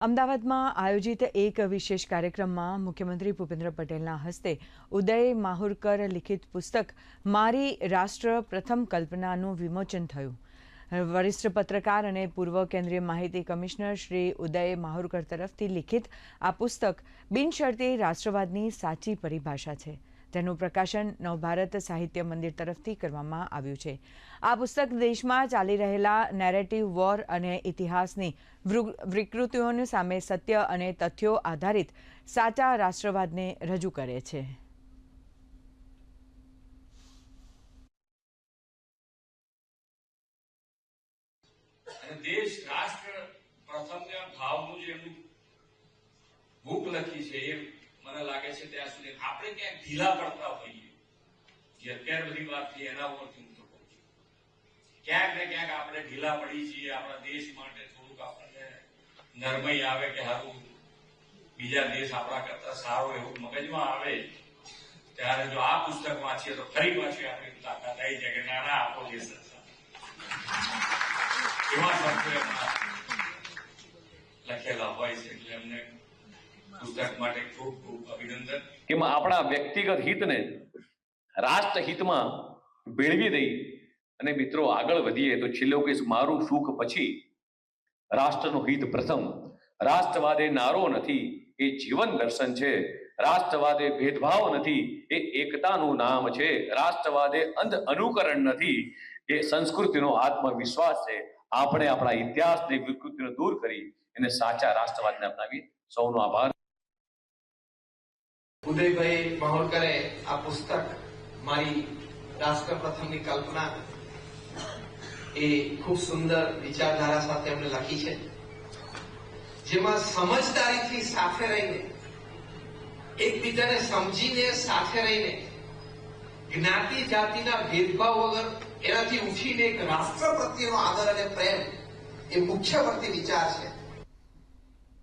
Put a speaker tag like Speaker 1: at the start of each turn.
Speaker 1: અમદાવાદમાં આયોજિત એક વિશેષ કાર્યક્રમમાં મુખ્યમંત્રી ભૂપેન્દ્ર પટેલના હસ્તે ઉદય માહુરકર લિખિત પુસ્તક, મારી રાષ્ટ્ર પ્રથમ કલ્પનાનું વિમોચન થયું. વરિષ્ઠ પત્રકાર અને પૂર્વ કેન્દ્રીય માહિતી કમિશનર શ્રી ઉદય માહુરકર તરફથી લિખિત આ પુસ્તક બિનશરતી રાષ્ટ્રવાદની સાચી પરિભાષા છે. તેનું પ્રકાશન નવભારત સાહિત્ય મંદિર તરફથી કરવામાં આવ્યું છે. આ પુસ્તક દેશમાં ચાલી રહેલા નેરેટિવ વોર અને ઇતિહાસની વિકૃતિઓની સામે સત્ય અને તથ્યો આધારિત સાચા રાષ્ટ્રવાદને રજૂ કરે છે.
Speaker 2: દેશ રાષ્ટ્ર પ્રથમ ભાવનું જે બુક લખી છે એ મને લાગે છે ત્યાં સુધી આપણે ક્યાંક ઢીલા પડતા હોઈએ. જે અત્યાર બધી વાત થઈ, એના ઉપરથી હું તો કહું છું. ક્યાંક ને ક્યાંક આપણે ઢીલા પડી છીએ, આપણા દેશ માટે થોડુંક આપણને નરમઈ આવે કે સારું બીજા દેશ આપણા કરતા સારો એવું મગજમાં આવે, ત્યારે જો આ પુસ્તક વાંચીએ તો ફરી પાછી આપણી તાકાત આવી જાય કે નાના આપો દેશ એવા લખેલા હોય છે, એટલે એમને પુસ્તક માટે ખૂબ ખૂબ અભિનંદન.
Speaker 3: એમાં આપણા વ્યક્તિગત હિતને રાષ્ટ્ર હિતમાં ભેળવી દઈ અને મિત્રો આગળ વધીએ તો છેલ્લો કહીશ મારું સુખ પછી રાષ્ટ્રનું હિત પ્રથમ. રાષ્ટ્રવાદ એ નારો નથી, એ જીવન દર્શન છે. રાષ્ટ્રવાદ ભેદભાવ નથી, એ એકતાનું નામ છે. રાષ્ટ્રવાદ એ અંધ અનુકરણ નથી, એ સંસ્કૃતિનો આત્મવિશ્વાસ છે. આપણે આપણા ઇતિહાસની વિકૃતિને દૂર કરી એને સાચા રાષ્ટ્રવાદને અપનાવી સૌનો આભાર.
Speaker 4: ઉદયભાઈ માહોલકરે આ પુસ્તક મારી રાષ્ટ્ર પ્રથમની કલ્પના એ ખૂબ સુંદર વિચારધારા સાથે એમણે લખી છે. જેમાં સમજદારીથી સાથે રહીને, એકબીજાને સમજીને, સાથે રહીને, જ્ઞાતિ જાતિના ભેદભાવ વગર એનાથી ઉઠીને એક રાષ્ટ્ર પ્રત્યેનો આદર અને પ્રેમ એ મુખ્ય વર્તી વિચાર છે.